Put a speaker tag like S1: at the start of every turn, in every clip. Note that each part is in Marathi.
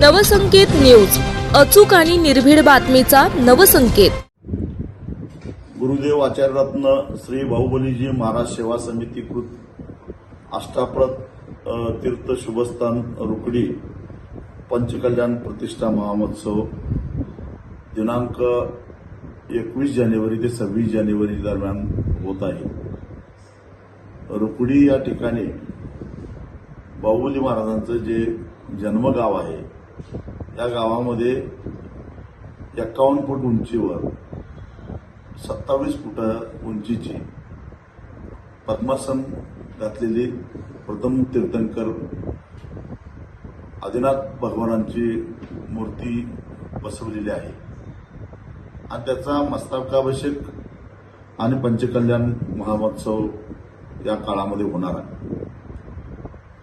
S1: नवसंकेत न्यूज. अचूक आणि निर्भीड बातमीचा नवसंकेत.
S2: गुरुदेव आचार्यरत्न श्री बाहुबलीजी महाराज सेवा समितीकृत अष्टाप्रत तीर्थ शुभस्थान रुकडी पंचकल्याण प्रतिष्ठा महामहोत्सव. दिनांक एकवीस जानेवारी ते सव्वीस जानेवारी दरम्यान होत आहे. रुकडी या ठिकाणी बाहुबली महाराजांचं जे जन्मगाव आहे या गावामध्ये एक्कावन्न फूट उंचीवर सत्तावीस फुट उंचीची पद्मासन घातलेली प्रथम तीर्थंकर आदिनाथ भगवानांची मूर्ती बसवलेली आहे. आणि त्याचा मस्ताकाभिषेक आणि पंचकल्याण महामहोत्सव या काळामध्ये होणार आहे.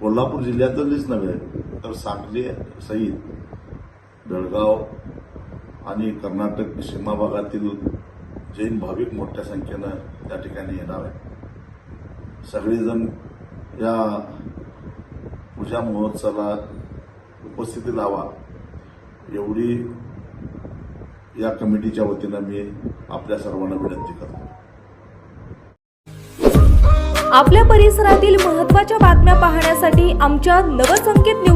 S2: कोल्हापूर जिल्ह्यातच नव्हे तर सांगली सहित बेळगाव आणि कर्नाटक सीमा भागातील जैन भाविक मोठ्या संख्येनं त्या ठिकाणी येणार आहेत. सगळेजण या पूजा महोत्सवाला उपस्थिती लावा. एवढी या कमिटीच्या वतीनं मी आपल्या सर्वांना विनंती करतो.
S3: आपल्या परिसरातील महत्त्वाच्या बातम्या पाहण्यासाठी आमच्या नवसंकेत न्यूज